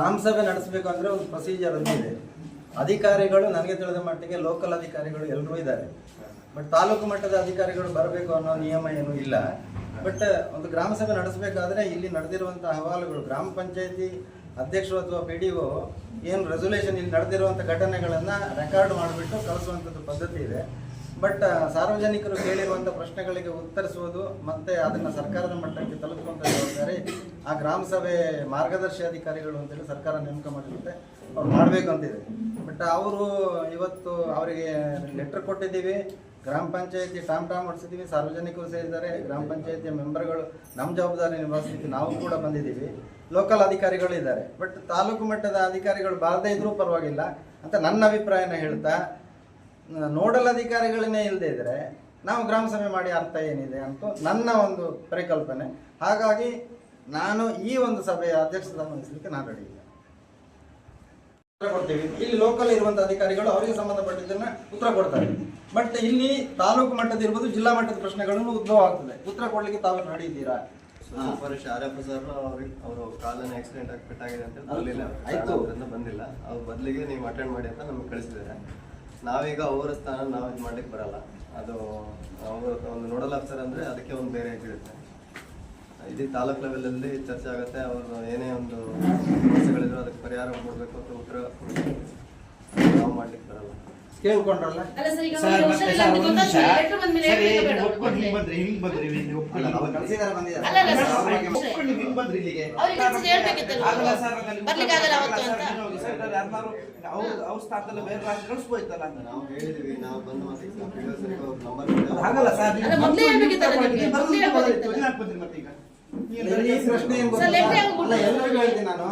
ಗ್ರಾಮ ಸಭೆ ನಡೆಸಬೇಕು ಅಂದ್ರೆ ಒಂದು ಪ್ರೊಸೀಜರ್ ಅಂತ ಇದೆ ಅಧಿಕಾರಿಗಳು, ನನಗೆ ತಿಳಿದ ಮಟ್ಟಿಗೆ ಲೋಕಲ್ ಅಧಿಕಾರಿಗಳು ಎಲ್ಲರೂ ಇದ್ದಾರೆ. ಬಟ್ ತಾಲೂಕು ಮಟ್ಟದ ಅಧಿಕಾರಿಗಳು ಬರಬೇಕು ಅನ್ನೋ ನಿಯಮ ಏನು ಇಲ್ಲ. ಬಟ್ ಒಂದು ಗ್ರಾಮ ಸಭೆ ನಡೆಸಬೇಕಾದ್ರೆ ಇಲ್ಲಿ ನಡೆದಿರುವಂತಹ ಅಹವಾಲುಗಳು, ಗ್ರಾಮ ಪಂಚಾಯತಿ ಅಧ್ಯಕ್ಷರು ಅಥವಾ ಪಿ ಡಿ ಒ ಏನು ರೆಸೊಲ್ಯೂಷನ್ ಇಲ್ಲಿ ನಡೆದಿರುವಂಥ ಘಟನೆಗಳನ್ನು ರೆಕಾರ್ಡ್ ಮಾಡಿಬಿಟ್ಟು ಕಳಿಸುವಂಥದ್ದು ಪದ್ಧತಿ ಇದೆ. ಬಟ್ ಸಾರ್ವಜನಿಕರು ಕೇಳಿರುವಂಥ ಪ್ರಶ್ನೆಗಳಿಗೆ ಉತ್ತರಿಸುವುದು ಮತ್ತೆ ಅದನ್ನು ಸರ್ಕಾರದ ಮಟ್ಟಕ್ಕೆ ತಲುಪುವಂಥ ಜವಾಬ್ದಾರಿ ಆ ಗ್ರಾಮ ಸಭೆ ಮಾರ್ಗದರ್ಶಿ ಅಧಿಕಾರಿಗಳು ಅಂತೇಳಿ ಸರ್ಕಾರ ನೇಮಕ ಮಾಡಿರುತ್ತೆ. ಅವ್ರು ಮಾಡಬೇಕು ಅಂತಿದೆ. ಬಟ್ ಅವರು ಇವತ್ತು ಅವರಿಗೆ ಲೆಟರ್ ಕೊಟ್ಟಿದ್ದೀವಿ. ಗ್ರಾಮ ಪಂಚಾಯತಿ ಟಾಮ್ ಟಾಮ್ ಹೊಡ್ಸಿದ್ದೀವಿ. ಸಾರ್ವಜನಿಕರು ಸೇರಿದ್ದಾರೆ. ಗ್ರಾಮ ಪಂಚಾಯತಿಯ ಮೆಂಬರ್ಗಳು ನಮ್ಮ ಜವಾಬ್ದಾರಿ ನಿಭಾಯಿಸಲಿಕ್ಕೆ ನಾವು ಕೂಡ ಬಂದಿದ್ದೀವಿ. ಲೋಕಲ್ ಅಧಿಕಾರಿಗಳು ಇದ್ದಾರೆ. ಬಟ್ ತಾಲೂಕು ಮಟ್ಟದ ಅಧಿಕಾರಿಗಳು ಬಾರದೇ ಇದ್ರೂ ಪರವಾಗಿಲ್ಲ ಅಂತ ನನ್ನ ಅಭಿಪ್ರಾಯನ ಹೇಳ್ತಾ, ನೋಡಲ್ ಅಧಿಕಾರಿಗಳನ್ನೇ ಇಲ್ಲದೆ ಇದ್ರೆ ನಾವು ಗ್ರಾಮ ಸಭೆ ಮಾಡಿ ಅರ್ಥ ಏನಿದೆ ಅಂತ ನನ್ನ ಒಂದು ಪರಿಕಲ್ಪನೆ. ಹಾಗಾಗಿ ನಾನು ಈ ಒಂದು ಸಭೆಯ ಅಧ್ಯಕ್ಷತೆ ವಹಿಸಲಿಕ್ಕೆ ನಾನು ರೆಡಿ ಇಲ್ಲ ಉತ್ತರ ಕೊಡ್ತೀವಿ. ಇಲ್ಲಿ ಲೋಕಲ್ ಇರುವಂತಹ ಅಧಿಕಾರಿಗಳು ಅವರಿಗೆ ಸಂಬಂಧಪಟ್ಟಿದ್ದನ್ನ ಉತ್ತರ ಕೊಡ್ತಾರೆ. ಬಟ್ ಇಲ್ಲಿ ತಾಲೂಕು ಮಟ್ಟದ ಇರ್ಬೋದು ಜಿಲ್ಲಾ ಮಟ್ಟದ ಪ್ರಶ್ನೆಗಳನ್ನು ಉದ್ಭವ ಆಗ್ತದೆ. ಉತ್ತರ ಕೊಡ್ಲಿಕ್ಕೆ ತಾವು ರೆಡಿ ಇದ್ದೀರಾ? ಸೂಪರ್ ಆರ್ಎಫ್ ಸರ್ ಅವ್ರಿಗೆ ಅವರು ಆಕ್ಸಿಡೆಂಟ್ ಆಗಿ ಪೆಟ್ಟಾಗಿದೆ ಅಂತ ಬರಲಿಲ್ಲ ಆಯ್ತು. ಅದರಿಂದ ಬಂದಿಲ್ಲ. ಅವ್ರ ಬದಲಿಗೆ ನೀವು ಅಟೆಂಡ್ ಮಾಡಿ ಅಂತ ನಮ್ಗೆ ಕಳಿಸಿದ್ದಾರೆ. ನಾವೀಗ ಅವರ ಸ್ಥಾನ ನಾವು ಇದು ಮಾಡ್ಲಿಕ್ಕೆ ಬರಲ್ಲ. ಅದು ಅವರು ಒಂದು ನೋಡಲ್ ಆಫೀಸರ್ ಅಂದ್ರೆ ಅದಕ್ಕೆ ಒಂದು ಬೇರೆ ಇರುತ್ತೆ. ಇಡೀ ತಾಲೂಕ್ ಲೆವೆಲ್ ಅಲ್ಲಿ ಚರ್ಚೆ ಆಗುತ್ತೆ. ಅವರು ಏನೇ ಒಂದು ಸಮಸ್ಯೆಗಳಿದ್ರು ಅದಕ್ಕೆ ಪರಿಹಾರ ಕೊಡ್ಬೇಕು ಅಂತ ಉತ್ತರ. ನಾವು ಮಾಡ್ಲಿಕ್ಕೆ ಬರಲ್ಲ. ಕೇಳ್ಕೊಂಡ್ರಲ್ಲ? ಅವ್ರು ಆಗಲ್ಲ ಆಗಲ್ಲ ಸ್ಥಾನದಲ್ಲಿ ಬೇರೆ ರಾಜ್ಯ ಕಳಿಸ್ಬೋಯ್ತಲ್ಲ ಅಂತ ನಾವು ಹೇಳಿದೀವಿ. ನಾವು ಬಂದು ಮತ್ತೆ ನಂಬರ್ ಹಾಗಲ್ಲ ಸರ್ ಬಂದ್ರಿ ಮತ್ತೆ ಈಗ ಈ ಪ್ರಶ್ನೆ ಏನ್ ಎಲ್ಲರಿಗೂ ಹೇಳ್ತೀನಿ ನಾನು.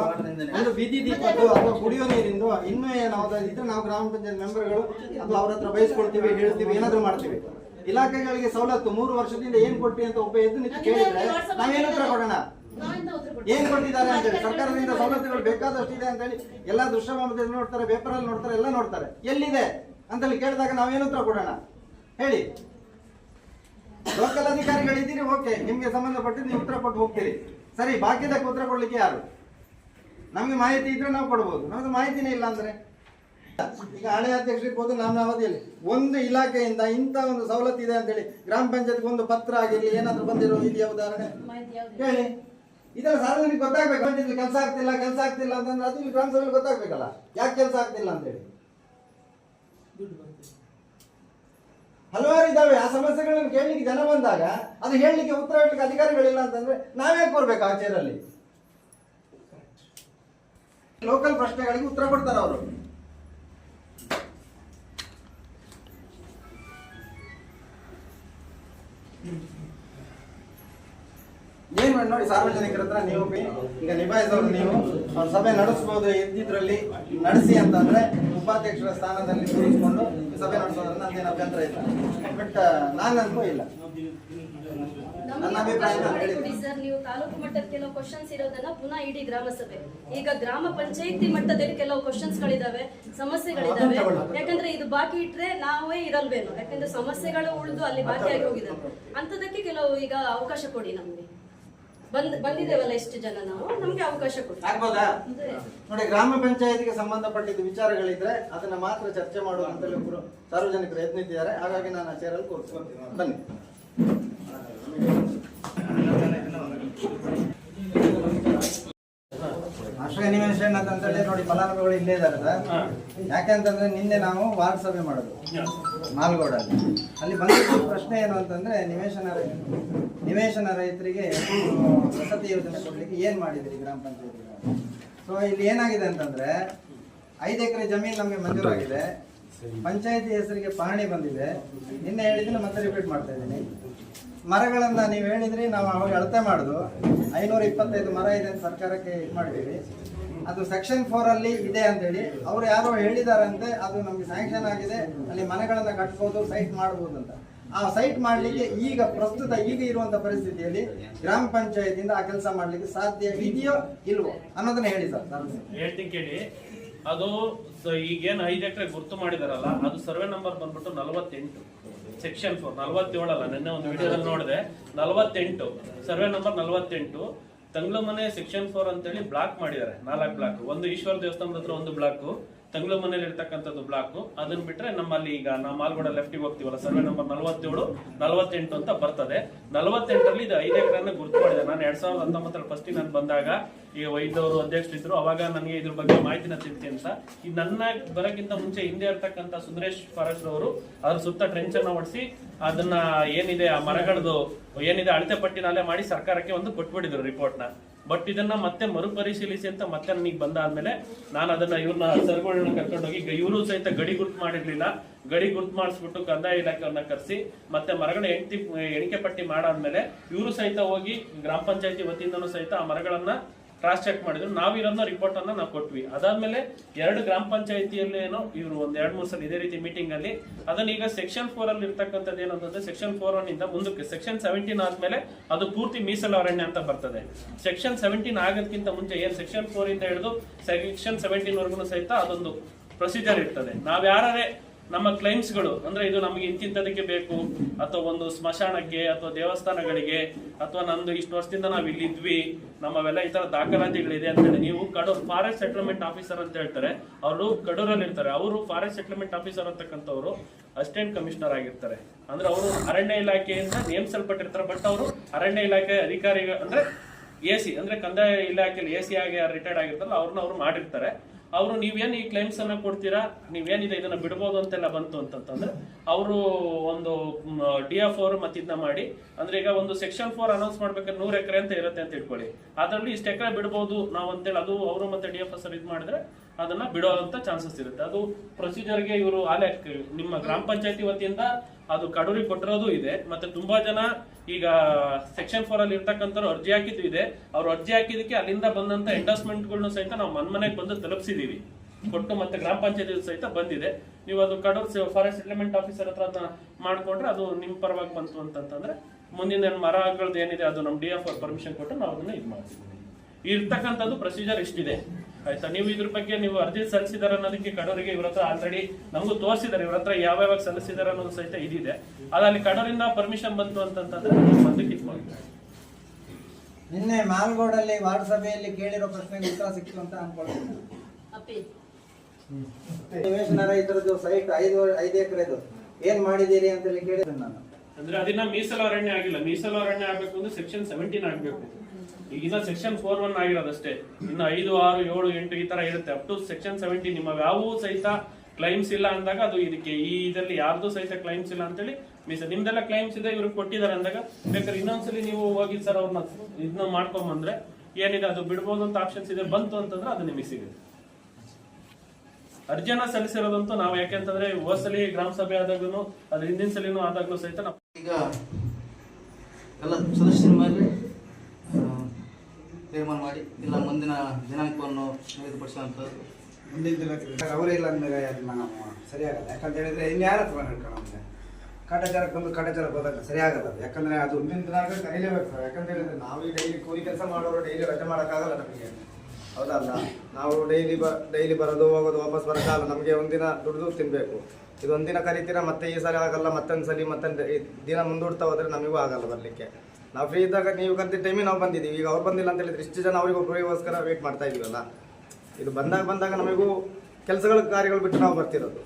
ಒಂದು ಬೀದಿ ದೀಪದ್ದು ಅಥವಾ ಕುಡಿಯೋ ನೀರಿಂದು ಇನ್ನೂ ಏನಾದ್ರು ಇದ್ರೆ ನಾವು ಗ್ರಾಮ ಪಂಚಾಯತ್ ಮೆಂಬರ್ಗಳು ಅಥವಾ ಅವ್ರ ಹತ್ರ ಬಯಸ್ಕೊಳ್ತೀವಿ ಹೇಳ್ತೀವಿ ಏನಾದ್ರೂ ಮಾಡ್ತೀವಿ. ಇಲಾಖೆಗಳಿಗೆ ಸವಲತ್ತು ಮೂರು ವರ್ಷದಿಂದ ಏನ್ ಕೊಟ್ಟಿ ಅಂತ ಒಬ್ಬ ಎದ್ದು ನಿಂತು ಕೇಳಿದ್ರೆ ನಾವೇನು ಉತ್ತರ ಕೊಡೋಣ ಏನ್ ಕೊಟ್ಟಿದ್ದಾರೆ ಅಂತ ಹೇಳಿ ಸರ್ಕಾರದಿಂದ ಸವಲತ್ತುಗಳು ಬೇಕಾದಷ್ಟು ಇದೆ ಅಂತ ಹೇಳಿ ಎಲ್ಲಾ ದೃಶ್ಯಮಾನದಲ್ಲಿ ನೋಡ್ತಾರೆ ಪೇಪರ್ ಅಲ್ಲಿ ನೋಡ್ತಾರೆ ಎಲ್ಲ ನೋಡ್ತಾರೆ. ಎಲ್ಲಿದೆ? ಅಂತ ಹೇಳಿ ಕೇಳಿದಾಗ ನಾವೇನು ಉತ್ತರ ಕೊಡೋಣ? ಹೇಳಿ. ಲೋಕಲ್ ಅಧಿಕಾರಿಗಳಿದ್ದೀರಿ ಓಕೆ. ನಿಮ್ಗೆ ಸಂಬಂಧಪಟ್ಟಿದ್ದು ನೀವು ಉತ್ತರ ಕೊಟ್ಟು ಹೋಗ್ತೀರಿ. ಸರಿ ಬಾಕಿದಕ್ಕೆ ಉತ್ತರ ಕೊಡ್ಲಿಕ್ಕೆ ಯಾರು? ನಮಗೆ ಮಾಹಿತಿ ಇದ್ರೆ ನಾವು ಕೊಡ್ಬೋದು. ನಮ್ದು ಮಾಹಿತಿನೇ ಇಲ್ಲ ಅಂದ್ರೆ? ಈಗ ಹಳೆ ಅಧ್ಯಕ್ಷರಿಗೆ ಹೋದ್ರೆ ನಮ್ಮ ಅವಧಿಯಲ್ಲಿ. ಒಂದು ಇಲಾಖೆಯಿಂದ ಇಂಥ ಒಂದು ಸವಲತ್ತು ಇದೆ ಅಂತೇಳಿ ಗ್ರಾಮ ಪಂಚಾಯತ್ಗೆ ಒಂದು ಪತ್ರ ಆಗಿರ್ಲಿ ಏನಾದ್ರು ಬಂದಿರೋ ಇದೆಯಾ ಉದಾಹರಣೆ? ಹೇಳಿ ಇದರ ಸಾರ್ವಜನಿಕ ಗೊತ್ತಾಗ್ಬೇಕು. ಪಂಚಾಯತ್ ಕೆಲಸ ಆಗ್ತಿಲ್ಲ ಕೆಲಸ ಆಗ್ತಿಲ್ಲ ಅಂತಂದ್ರೆ ಅದು ಗ್ರಾಮ ಸಭೆಯಲ್ಲಿ ಗೊತ್ತಾಗ್ಬೇಕಲ್ಲ. ಯಾಕೆ ಕೆಲಸ ಆಗ್ತಿಲ್ಲ ಅಂತೇಳಿ? ಹಲವಾರು ಇದ್ದಾವೆ. ಆ ಸಮಸ್ಯೆಗಳನ್ನು ಕೇಳಲಿಕ್ಕೆ ಜನ ಬಂದಾಗ ಅದು ಹೇಳಲಿಕ್ಕೆ ಉತ್ತರ ಹೇಳಲಿಕ್ಕೆ ಅಧಿಕಾರಿಗಳಿಲ್ಲ ಅಂತಂದ್ರೆ ನಾವೇ ಕೋರ್ಬೇಕು ಆ ಚೇರಲ್ಲಿ ಲೋಕಲ್ ಪ್ರಶ್ನೆಗಳಿಗೆ ಉತ್ತರ ಕೊಡ್ತಾರೆ ಅವರು. ಏನ್ ಮಾಡಿ ನೋಡಿ, ಸಾರ್ವಜನಿಕರ ಹತ್ರ ನೀವು ಈಗ ನಿಭಾಯಿಸೋರು ನೀವು. ಸಭೆ ನಡೆಸಬಹುದು ಇದ್ದಿದ್ರಲ್ಲಿ ನಡೆಸಿ ಅಂತಂದ್ರೆ ಉಪಾಧ್ಯಕ್ಷರ ಸ್ಥಾನದಲ್ಲಿ ಕೂರಿಸಿಕೊಂಡು ಸಭೆ ನಡೆಸೋದ್ರಿಂದ ನಂದೇನು ಅಭ್ಯಂತರ ಇಲ್ಲ. ಬಟ್ ನಾನಂತೂ ಇಲ್ಲ. ನನ್ನ ಅಭಿಪ್ರಾಯ ನಾನು ನೀವು ತಾಲೂಕು ಮಟ್ಟದ ಕೆಲವು ಕ್ವಶನ್ಸ್ ಇರೋದನ್ನ ಪುನಃ ಇಡೀ ಗ್ರಾಮ ಸಭೆ. ಈಗ ಗ್ರಾಮ ಪಂಚಾಯತಿ ಮಟ್ಟದಲ್ಲಿ ಕೆಲವು ಕ್ವಶನ್ಸ್ ಗಳಿದಾವೆ ಸಮಸ್ಯೆಗಳಿದಾವೆ. ಯಾಕಂದ್ರೆ ಇದು ಬಾಕಿ ಇಟ್ರೆ ನಾವೇ ಇರಲ್ವೇನು. ಯಾಕಂದ್ರೆ ಸಮಸ್ಯೆಗಳು ಉಳಿದು ಅಲ್ಲಿ ಬಾಕಿ ಆಗಿ ಹೋಗಿದ್ದಾವೆ ಅಂತದಕ್ಕೆ ಕೆಲವು ಈಗ ಅವಕಾಶ ಕೊಡಿ ನಮ್ಗೆ. ಬಂದ್ ಬಂದಿದ್ದೇವಲ್ಲ ಎಷ್ಟು ಜನ ನಾವು? ನಮ್ಗೆ ಅವಕಾಶ ಆಗ್ಬೋದಾ? ನೋಡಿ ಗ್ರಾಮ ಪಂಚಾಯತಿಗೆ ಸಂಬಂಧಪಟ್ಟಿದ್ದ ವಿಚಾರಗಳಿದ್ರೆ ಅದನ್ನ ಮಾತ್ರ ಚರ್ಚೆ ಮಾಡುವಂತಲ್ಲಿ ಒಬ್ಬರು ಸಾರ್ವಜನಿಕರು ಯತ್ನಿಸಿದ್ದಾರೆ. ಹಾಗಾಗಿ ನಾನು ಚೇರಲ್ಲಿ ಕೂರಿಸ್ಕೊಳ್ತೀನಿ ಬನ್ನಿ. ಅಂತಂತೇಳಿ ನೋಡಿ ಫಲಾನುಭವಿಗಳು ಇಲ್ಲೇ ಇದ್ದಾರೆ ಸರ್. ಯಾಕೆಂತಂದ್ರೆ ನಿನ್ನೆ ನಾವು ವಾರ್ಡ್ ಸಭೆ ಮಾಡೋದು ಮಾಲ್ಗೋಡಲ್ಲಿ. ಅಲ್ಲಿ ಬಂದಿದ್ದ ಪ್ರಶ್ನೆ ಏನು ಅಂತಂದ್ರೆ ನಿವೇಶನ ನಿವೇಶನ ರೈತರಿಗೆ ವಸತಿ ಯೋಜನೆ ಕೊಡ್ಲಿಕ್ಕೆ ಏನ್ ಮಾಡಿದ್ರಿ ಗ್ರಾಮ ಪಂಚಾಯತಿ ಸೊ ಇಲ್ಲಿ ಏನಾಗಿದೆ ಅಂತಂದ್ರೆ, ಐದು ಎಕರೆ ಜಮೀನು ನಮಗೆ ಮಂಜೂರಾಗಿದೆ. ಪಂಚಾಯತಿ ಹೆಸರಿಗೆ ಪಹಣಿ ಬಂದಿದೆ. ನಿನ್ನೆ ಹೇಳಿದ್ರೆ ಮತ್ತೆ ರಿಪೀಟ್ ಮಾಡ್ತಾ ಇದ್ದೀನಿ. ಮರಗಳನ್ನ ನೀವು ಹೇಳಿದ್ರಿ, ನಾವು ಅವಾಗ ಅಳತೆ ಮಾಡುದು. ಐನೂರ ಇಪ್ಪತ್ತೈದು ಮರ ಇದೆ ಅಂತ ಸರ್ಕಾರಕ್ಕೆ ಇದು ಮಾಡಿದೀವಿ. ಅದು ಸೆಕ್ಷನ್ ಫೋರ್ ಅಲ್ಲಿ ಇದೆ ಅಂತೇಳಿ, ಅವ್ರು ಯಾರೋ ಹೇಳಿದಾರಂತೆ, ಅದು ನಮ್ಗೆ ಸ್ಯಾಂಕ್ಷನ್ ಆಗಿದೆ. ಅಲ್ಲಿ ಮನೆಗಳನ್ನ ಕಟ್ಬೋದು ಸೈಟ್ ಮಾಡ್ಬೋದು ಅಂತ. ಆ ಸೈಟ್ ಮಾಡಲಿಕ್ಕೆ ಈಗ ಪ್ರಸ್ತುತ ಈಗ ಇರುವಂತ ಪರಿಸ್ಥಿತಿಯಲ್ಲಿ ಗ್ರಾಮ ಪಂಚಾಯತಿಯಿಂದ ಆ ಕೆಲಸ ಮಾಡ್ಲಿಕ್ಕೆ ಸಾಧ್ಯ ಇದೆಯೋ ಇಲ್ವೋ ಅನ್ನೋದನ್ನ ಹೇಳಿ ಸರ್. ಹೇಳ್ತೀನಿ ಕೇಳಿ. ಅದು ಈಗೇನು ಐದು ಎಕರೆ ಗುರ್ತು ಮಾಡಿದಾರಲ್ಲ, ಅದು ಸರ್ವೆ ನಂಬರ್ ಬಂದ್ಬಿಟ್ಟು ನಲವತ್ತೆಂಟು. ಸೆಕ್ಷನ್ ಫೋರ್ ನಲವತ್ತೇಳಲ್ಲ, ನಿನ್ನೆ ಒಂದು ವಿಡಿಯೋದಲ್ಲಿ ನೋಡಿದೆ. ನಲವತ್ತೆಂಟು, ಸರ್ವೆ ನಂಬರ್ ನಲವತ್ತೆಂಟು. ತಂಗ್ಳು ಮನೆ ಸೆಕ್ಷನ್ ಫೋರ್ ಅಂತೇಳಿ ಬ್ಲಾಕ್ ಮಾಡಿದ್ದಾರೆ, ನಾಲ್ಕು ಬ್ಲಾಕ್ ಒಂದು ಈಶ್ವರ ದೇವಸ್ಥಾನದ ಹತ್ರ ಒಂದು ಬ್ಲಾಕ್ ತಂಗ್ಳು ಮನೇಲಿ ಇರ್ತಕ್ಕಂಥದ್ದು ಬ್ಲಾಕ್ ಅದನ್ನ ಬಿಟ್ರೆ ನಮ್ಮಲ್ಲಿ ಈಗ ನಾವು ಮಾಲ್ಗೋಡ ಲೆಫ್ಟಿಗೆ ಹೋಗ್ತೀವಲ್ಲ ಸರ್ವೆ ನಂಬರ್ ನಲವತ್ತೇಳು, ನಲವತ್ತೆಂಟು ಅಂತ ಬರ್ತದೆ. ನಲವತ್ತೆಂಟರಲ್ಲಿ ಇದು ಐದು ಎಕರೆನ ಗುರುತು ಮಾಡಿದೆ. ನಾನು ಎರಡ್ ಸಾವಿರದ ಹತ್ತೊಂಬತ್ತರಲ್ಲಿ ಫಸ್ಟ್ ನಾನು ಬಂದಾಗ ಈ ವೈದ್ಯವರು ಅಧ್ಯಕ್ಷರಿದ್ರು. ಅವಾಗ ನನಗೆ ಇದ್ರ ಬಗ್ಗೆ ಮಾಹಿತಿನ ಸಿಗ್ತಿ ಅಂತ. ಈ ನನ್ನ ಬರೋಕ್ಕಿಂತ ಮುಂಚೆ ಹಿಂದೆ ಇರ್ತಕ್ಕಂಥ ಸುಂದರೇಶ್ ಫಾರೆಸ್ಟ್ ಅವರು, ಅದ್ರ ಸುತ್ತ ಟ್ರೆಂಚ್ ಅನ್ನ ಹೊಡಿಸಿ ಅದನ್ನ ಏನಿದೆ ಆ ಮರಗಳದು, ಏನಿದೆ ಅಳತೆ ಪಟ್ಟಿನಲ್ಲೇ ಮಾಡಿ ಸರ್ಕಾರಕ್ಕೆ ಒಂದು ಕೊಟ್ಬಿಟ್ಟಿದ್ರು ರಿಪೋರ್ಟ್ನ ಬಟ್ ಇದನ್ನ ಮತ್ತೆ ಮರುಪರಿಶೀಲಿಸಿ ಅಂತ ಮತ್ತೆ ನನಗೆ ಬಂದಾದ್ಮೇಲೆ ನಾನು ಅದನ್ನ ಇವ್ರನ್ನ ಸರ್ಗಳನ್ನ ಕರ್ಕೊಂಡೋಗಿ ಇವರು ಸಹಿತ ಗಡಿ ಗುರ್ತು ಮಾಡಿರ್ಲಿಲ್ಲ. ಗಡಿ ಗುರ್ತು ಮಾಡಿಸ್ಬಿಟ್ಟು ಕಂದಾಯ ಇಲಾಖೆಯವ್ರನ್ನ ಕರೆಸಿ ಮತ್ತೆ ಮರಗಳ ಎಣಿಕೆ ಎಣಿಕೆ ಪಟ್ಟಿ ಮಾಡಾದ್ಮೇಲೆ ಇವರು ಸಹಿತ ಹೋಗಿ ಗ್ರಾಮ ಪಂಚಾಯತಿ ವತಿಯಿಂದನೂ ಸಹಿತ ಆ ಮರಗಳನ್ನ ಕ್ರಾಸ್ ಚೆಕ್ ಮಾಡಿದ್ರು. ನಾವಿರೋನ್ನ ರಿಪೋರ್ಟ್ ಅನ್ನ ನಾವು ಕೊಟ್ವಿ. ಅದಾದ್ಮೇಲೆ ಎರಡು ಗ್ರಾಮ ಪಂಚಾಯತಿಯಲ್ಲಿ ಏನೋ ಇವರು ಒಂದ್ ಎರಡ್ ಮೂರು ಸಲ ಇದೇ ರೀತಿ ಮೀಟಿಂಗ್ ಅಲ್ಲಿ. ಅದನ್ನ ಈಗ ಸೆಕ್ಷನ್ ಫೋರ್ ಅಲ್ಲಿ ಇರ್ತಕ್ಕಂಥದ್ದು ಏನಂತಂದ್ರೆ ಸೆಕ್ಷನ್ ಫೋರ್ ಒನ್ ಇಂದ ಮುಂದಕ್ಕೆ ಸೆಕ್ಷನ್ ಸೆವೆಂಟೀನ್ ಆದ್ಮೇಲೆ ಅದು ಪೂರ್ತಿ ಮೀಸಲು ಅರಣ್ಯ ಅಂತ ಬರ್ತದೆ. ಸೆಕ್ಷನ್ ಸೆವೆಂಟೀನ್ ಆಗೋದಕ್ಕಿಂತ ಮುಂಚೆ ಏನ್ ಸೆಕ್ಷನ್ ಫೋರ್ ಇಂದ ಹಿಡಿದು ಸೆಕ್ಷನ್ ಸೆವೆಂಟೀನ್ ವರ್ಗೂ ಸಹಿತ ಅದೊಂದು ಪ್ರೊಸೀಜರ್ ಇರ್ತದೆ. ನಾವ್ ಯಾರೇ ನಮ್ಮ ಕ್ಲೈಮ್ಸ್ಗಳು ಅಂದ್ರೆ ಇದು ನಮಗೆ ಇಂತಿಂತದಕ್ಕೆ ಬೇಕು, ಅಥವಾ ಒಂದು ಸ್ಮಶಾನಕ್ಕೆ, ಅಥವಾ ದೇವಸ್ಥಾನಗಳಿಗೆ, ಅಥವಾ ನಂದು ಇಷ್ಟು ವರ್ಷದಿಂದ ನಾವು ಇಲ್ಲಿದ್ವಿ, ನಮ್ಮವೆಲ್ಲ ಈ ತರ ದಾಖಲಾತಿಗಳಿದೆ ಅಂತ ಹೇಳಿ ನೀವು ಕಡು ಫಾರೆಸ್ಟ್ ಸೆಟಲ್ಮೆಂಟ್ ಆಫೀಸರ್ ಅಂತ ಹೇಳ್ತಾರೆ. ಅವರು ಕಡೂರಲ್ಲಿ ಇರ್ತಾರೆ ಅವರು ಫಾರೆಸ್ಟ್ ಸೆಟಲ್ಮೆಂಟ್ ಆಫೀಸರ್ ಅಂತಕ್ಕಂಥವ್ರು ಅಸಿಸ್ಟೆಂಟ್ ಕಮಿಷನರ್ ಆಗಿರ್ತಾರೆ. ಅಂದ್ರೆ ಅವರು ಅರಣ್ಯ ಇಲಾಖೆಯಿಂದ ನೇಮಿಸಲ್ಪಟ್ಟಿರ್ತಾರೆ. ಬಟ್ ಅವರು ಅರಣ್ಯ ಇಲಾಖೆ ಅಧಿಕಾರಿಗಳು ಅಂದ್ರೆ ಎ ಸಿ, ಅಂದ್ರೆ ಕಂದಾಯ ಇಲಾಖೆಯಲ್ಲಿ ಎ ಸಿ ಆಗಿ ರಿಟೈರ್ಡ್ ಆಗಿರ್ತಾರಲ್ಲ, ಅವ್ರನ್ನ ಅವ್ರು ಮಾಡಿರ್ತಾರೆ. ಅವರು ನೀವೇನು ಈ ಕ್ಲೈಮ್ಸ್ ಅನ್ನ ಕೊಡ್ತೀರಾ? ನೀವೇನಿದೆ ಇದನ್ನ ಬಿಡ್ಬೋದು ಅಂತೆಲ್ಲ ಬಂತು ಅಂತಂತಂದ್ರೆ, ಅವರು ಒಂದು ಡಿ ಎಫ್ ಅವರು ಮತ್ತೆ ಇದನ್ನ ಮಾಡಿ, ಅಂದ್ರೆ ಈಗ ಒಂದು ಸೆಕ್ಷನ್ ಫೋರ್ ಅನೌನ್ಸ್ ಮಾಡ್ಬೇಕಾದ್ರೆ ನೂರ್ ಎಕರೆ ಅಂತ ಇರುತ್ತೆ ಅಂತ ಇಟ್ಕೊಳ್ಳಿ. ಅದರಲ್ಲಿ ಇಷ್ಟು ಎಕರೆ ಬಿಡ್ಬೋದು ನಾವು ಅಂತೇಳಿ ಅದು ಅವರು ಮತ್ತೆ ಡಿ ಎಫ್ ಎಸ್ ಇದು ಮಾಡಿದ್ರೆ ಅದನ್ನ ಬಿಡೋ ಅಂತ ಚಾನ್ಸಸ್ ಇರುತ್ತೆ. ಅದು ಪ್ರೊಸೀಜರ್ಗೆ ಇವರು ಆಲೆ ನಿಮ್ಮ ಗ್ರಾಮ ಪಂಚಾಯತಿ ವತಿಯಿಂದ ಅದು ಕಡೂರಿ ಕೊಟ್ಟಿರೋದು ಇದೆ, ಮತ್ತೆ ತುಂಬಾ ಜನ ಈಗ ಸೆಕ್ಷನ್ ಫೋರ್ ಅಲ್ಲಿ ಇರ್ತಕ್ಕಂಥವ್ರು ಅರ್ಜಿ ಹಾಕಿದ್ದು ಇದೆ. ಅವ್ರು ಅರ್ಜಿ ಹಾಕಿದಕ್ಕೆ ಅಲ್ಲಿಂದ ಬಂದಂತ ಎಂಡೋಸ್ಮೆಂಟ್ಗಳನ್ನ ಸಹಿತ ನಾವು ಮನ್ ಮನೆಗೆ ಬಂದು ತಲುಪಿಸಿದೀವಿ. ಕೊಟ್ಟು ಮತ್ತೆ ಗ್ರಾಮ ಪಂಚಾಯತಿ ಸಹಿತ ಬಂದಿದೆ. ನೀವು ಅದು ಕಡೂರ್ ಫಾರೆಸ್ಟ್ ಸೆಟಲ್ಮೆಂಟ್ ಆಫೀಸರ್ ಹತ್ರ ಅದನ್ನ ಮಾಡ್ಕೊಂಡ್ರೆ ಅದು ನಿಮ್ ಪರವಾಗಿ ಬಂತು ಅಂತಂತಂದ್ರೆ ಮುಂದಿನ ಮರಗಳದ್ದು ಏನಿದೆ ಅದು ನಮ್ಮ ಡಿ ಎಫ್ ಪರ್ಮಿಷನ್ ಕೊಟ್ಟು ನಾವು ಅದನ್ನ ಇದು ಮಾಡ್ತೀವಿ ಇರ್ತಕ್ಕಂಥದ್ದು ಪ್ರೊಸೀಜರ್ ಇಷ್ಟಿದೆ. ಆಯ್ತಾ ನೀವು ಇದ್ರ ಬಗ್ಗೆ ನೀವು ಅರ್ಜಿ ಸಲ್ಲಿಸಿದಾರೆ ಅನ್ನೋದಕ್ಕೆ ಕಡೂರಿಗೆ ಇವ್ರ ಹತ್ರ ಆಲ್ರೆಡಿ ನಮಗೂ ತೋರಿಸಿದ್ದಾರೆ ಇವ್ರ ಹತ್ರ ಯಾವಾಗ ಸಲ್ಲಿಸಿದಾರೆ ಅನ್ನೋದು ಸಹಿತ ಇದಿದೆ. ಅದಲ್ಲಿ ಕಡೂರಿಂದ ಪರ್ಮಿಷನ್ ಬಂತು ಅಂತಂತಂದ್ರೆ ನೀವು ಬಂದಕ್ಕೆ ನಿನ್ನೆ ಮಾಲ್ಗೋಡಲ್ಲಿ ವಾರ್ಡ್ ಸಭೆಯಲ್ಲಿ ಕೇಳಿರೋ ಪ್ರಶ್ನೆಗೆ ಉತ್ತರ ಸಿಕ್ತು ಅಂತ ಅನ್ಕೊಳ್ತೀನಿ. ರೈತರದ್ದು ಸೈಟ್ ಐದು ಐದು ಎಕರೆದು. ಏನ್ ಮಾಡಿದ್ದೀರಿ ಅಂತೇಳಿ ಕೇಳಿದೆ ನಾನು. ಅಂದ್ರೆ ಅದನ್ನ ಮೀಸಲು ಅರಣ್ಯ ಆಗಿಲ್ಲ. ಮೀಸಲು ಅರಣ್ಯ ಆಗ್ಬೇಕು ಅಂದ್ರೆ ಸೆಕ್ಷನ್ ಸೆವೆಂಟೀನ್ ಆಗ್ಬೇಕು. ಈಗಿನ ಸೆಕ್ಷನ್ ಫೋರ್ ಒನ್ ಆಗಿರೋದಷ್ಟೇ. ಇನ್ನು ಐದು, ಆರು, ಏಳು, ಎಂಟು ಈ ತರ ಇರುತ್ತೆ. ಅಪ್ ಟು ಸೆಕ್ಷನ್ ಸೆವೆಂಟಿ ನಿಮ್ಮ ಯಾವೂ ಸಹಿತ ಕ್ಲೈಮ್ಸ್ ಇಲ್ಲ ಅಂದಾಗ ಅದು ಇದಕ್ಕೆ ಈ ಇದರಲ್ಲಿ ಯಾರ್ದು ಸಹಿತ ಕ್ಲೈಮ್ಸ್ ಇಲ್ಲ ಅಂತೇಳಿ ಮೀಸ. ನಿಮ್ದೆಲ್ಲ ಕ್ಲೈಮ್ಸ್ ಇದೆ ಇವ್ರಿಗೆ ಕೊಟ್ಟಿದ್ದಾರೆ ಅಂದಾಗ ಬೇಕಾದ್ರೆ ಇನ್ನೊಂದ್ಸಲಿ ನೀವು ಹೋಗಿ ಸರ್ ಅವ್ರನ್ನ ಇದನ್ನ ಮಾಡ್ಕೊಂಡ್ ಬಂದ್ರೆ ಏನಿದೆ, ಅದು ಬಿಡ್ಬೋದು ಅಂತ ಆಪ್ಷನ್ಸ್ ಇದೆ, ಬಂತು ಅಂತಂದ್ರೆ ಅದು ನಿಮಗೆ ಸಿಗುತ್ತೆ. ಅರ್ಜಿಯನ್ನ ಸಲ್ಲಿಸಿರೋದಂತೂ ನಾವು ಯಾಕೆಂತಂದ್ರೆ ಹೋದ್ ಗ್ರಾಮ ಸಭೆ ಆದಾಗ್ಲೂ ಅದ್ರ ಹಿಂದಿನ ಸಲಿನೂ ಆದಾಗ್ಲೂ ಸಹಿತ ಈಗ ಎಲ್ಲ ಸದಸ್ಯರ ಮೇಲೆ ತೀರ್ಮಾನ ಮಾಡಿ, ಇಲ್ಲ ಮುಂದಿನ ದಿನಾಂಕವನ್ನು ನಿಗದಿಪಡಿಸುವಂಥದ್ದು. ಮುಂದಿನ ದಿನಕ್ಕೆ ಅವರೇ ಇಲ್ಲ ಅಂದಾಗ ಅದು ನಾವು ಸರಿಯಾಗಲ್ಲ. ಯಾಕಂತ ಹೇಳಿದ್ರೆ ಇನ್ನು ಯಾರ ಹತ್ರ ನಮಗೆ ಕಾಟಾಚಾರಕ್ಕೆ ಬಂದು ಕಾಟಾಚಾರಕ್ಕೆ ಹೋದಾಗ ಸರಿಯಾಗಲ್ಲ ಯಾಕಂದ್ರೆ ಅದು ಮುಂದಿನ ದಿನಾಂಕ ಕರೀಲೇಬೇಕು ಸರ್ ಯಾಕಂತ ಹೇಳಿದ್ರೆ ನಾವು ಈ ಡೈಲಿ ಕೂಲಿ ಕೆಲಸ ಮಾಡೋರು ಡೈಲಿ ರಜೆ ಮಾಡೋಕ್ಕಾಗಲ್ಲ ನಮಗೆ. ಹೌದಲ್ಲ? ನಾವು ಡೈಲಿ ಬ ಡೈಲಿ ಬರೋದು, ಹೋಗೋದು, ವಾಪಸ್ ಬರೋಕ್ಕಾಗಲ್ಲ. ನಮಗೆ ಒಂದಿನ ದುಡಿದು ತಿನ್ನಬೇಕು ಒಂದಿನ ಕರಿತೀರಾ? ಮತ್ತೆ ಈ ಸಲ ಆಗಲ್ಲ ಮತ್ತೊಂದು ಸಲ ಮತ್ತೊಂದು ದಿನ ಮುಂದೂಡ್ತಾ ಹೋದ್ರೆ ನಮಗೂ ಆಗಲ್ಲ ಬರಲಿಕ್ಕೆ. ನಾವು ಫ್ರೀ ಇದ್ದಾಗ ನೀವು ಕಂತ ಟೈಮಿಗೆ ನಾವು ಬಂದಿದ್ದೀವಿ. ಈಗ ಅವ್ರು ಬಂದಿಲ್ಲ ಅಂತ ಹೇಳಿದ್ರೆ ಇಷ್ಟು ಜನ ಅವ್ರಿಗೆ ಒಬ್ಬರಿಗೋಸ್ಕರ ವೇಟ್ ಮಾಡ್ತಾ ಇದೀವಲ್ಲ? ಇದು ಬಂದಾಗ ಬಂದಾಗ ನಮಗೂ ಕೆಲಸಗಳ ಕಾರ್ಯಗಳು ಬಿಟ್ಟು ನಾವು ಬರ್ತಿರೋದು.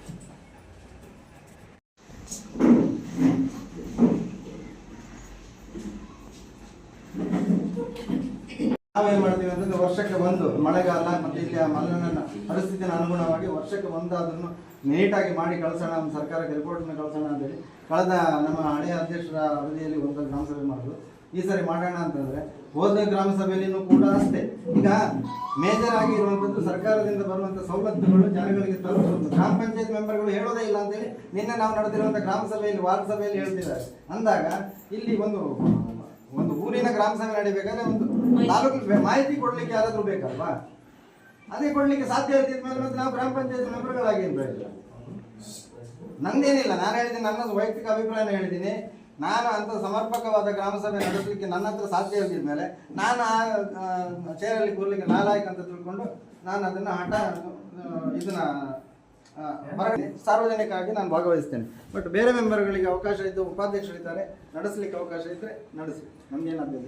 ನಾವೇನ್ ಮಾಡ್ತೀವಿ ಅಂತಂದ್ರೆ ವರ್ಷಕ್ಕೆ ಒಂದು ಮಳೆಗಾಲ ಮತ್ತೆ ಇಲ್ಲಿ ಆ ಮಲೆನಾಡಿನ ಪರಿಸ್ಥಿತಿನ ಅನುಗುಣವಾಗಿ ವರ್ಷಕ್ಕೆ ಒಂದು ಅದನ್ನು ನೀಟಾಗಿ ಮಾಡಿ ಕಳಿಸೋಣ, ನಮ್ಮ ಸರ್ಕಾರಕ್ಕೆ ರಿಪೋರ್ಟ್ನ ಕಳಿಸೋಣ ಅಂತೇಳಿ ಕಳೆದ ನಮ್ಮ ಹಳೆಯ ಅಧ್ಯಕ್ಷರ ಅವಧಿಯಲ್ಲಿ ಒಂದು ಗ್ರಾಮ ಸಭೆ ಮಾಡಿದ್ರು. ಈ ಸರಿ ಮಾಡೋಣ ಅಂತಂದ್ರೆ ಹೋದ ಗ್ರಾಮ ಸಭೆಯಲ್ಲಿನೂ ಕೂಡ ಅಷ್ಟೇ. ಈಗ ಮೇಜರ್ ಆಗಿ ಇರುವಂತದ್ದು ಸರ್ಕಾರದಿಂದ ಬರುವಂತ ಸೌಲಭ್ಯಗಳು ಜನಗಳಿಗೆ ತಲುಪೋದು ಗ್ರಾಮ ಪಂಚಾಯತ್ ಮೆಂಬರ್ಗಳು ಹೇಳೋದೇ ಇಲ್ಲ ಅಂತೇಳಿ ನಿನ್ನೆ ನಾವು ನಡೆದಿರುವಂತ ಗ್ರಾಮ ಸಭೆಯಲ್ಲಿ ವಾರ್ಡ್ ಸಭೆಯಲ್ಲಿ ಹೇಳ್ತಿದ್ದಾರೆ. ಅಂದಾಗ ಇಲ್ಲಿ ಒಂದು ಒಂದು ಊರಿನ ಗ್ರಾಮ ಸಭೆ ನಡಿಬೇಕಾದ್ರೆ ಒಂದು ತಾಲೂಕು ಮಾಹಿತಿ ಕೊಡ್ಲಿಕ್ಕೆ ಯಾರಾದ್ರೂ ಬೇಕಲ್ವಾ? ಅದೇ ಕೊಡ್ಲಿಕ್ಕೆ ಸಾಧ್ಯ ಇರ್ತಿದ್ಮೇಲೆ ಮತ್ತೆ ನಾವು ಗ್ರಾಮ ಪಂಚಾಯತ್ ಮೆಂಬರ್ಗಳಾಗಿ ಏನ್ ಪ್ರಯೋಜನ? ನಂದೇನಿಲ್ಲ, ನಾನು ಹೇಳಿದ್ದೀನಿ ನನ್ನ ವೈಯಕ್ತಿಕ ಅಭಿಪ್ರಾಯನ ಹೇಳಿದ್ದೀನಿ. ನಾನು ಅಂತ ಸಮರ್ಪಕವಾದ ಗ್ರಾಮ ಸಭೆ ನಡೆಸಲಿಕ್ಕೆ ನನ್ನ ಹತ್ರ ಸಾಧ್ಯ ಇಲ್ಲದ ಮೇಲೆ ನಾನು ಆ ಚೇರಲ್ಲಿ ಕೂರ್ಲಿಕ್ಕೆ ನಾಲಾಯಕ ಅಂತ ತಿಳ್ಕೊಂಡು ನಾನು ಅದನ್ನ ಹಠ ಇದನ್ನ ಸಾರ್ವಜನಿಕವಾಗಿ ನಾನು ಭಾಗವಹಿಸ್ತೇನೆ. ಬಟ್ ಬೇರೆ ಮೆಂಬರ್ಗಳಿಗೆ ಅವಕಾಶ ಇದ್ದು ಉಪಾಧ್ಯಕ್ಷರಿದ್ದಾರೆ ನಡೆಸಲಿಕ್ಕೆ ಅವಕಾಶ ಇದ್ರೆ ನಡೆಸಿ. ನಮಗೇನಾದ್ರೂ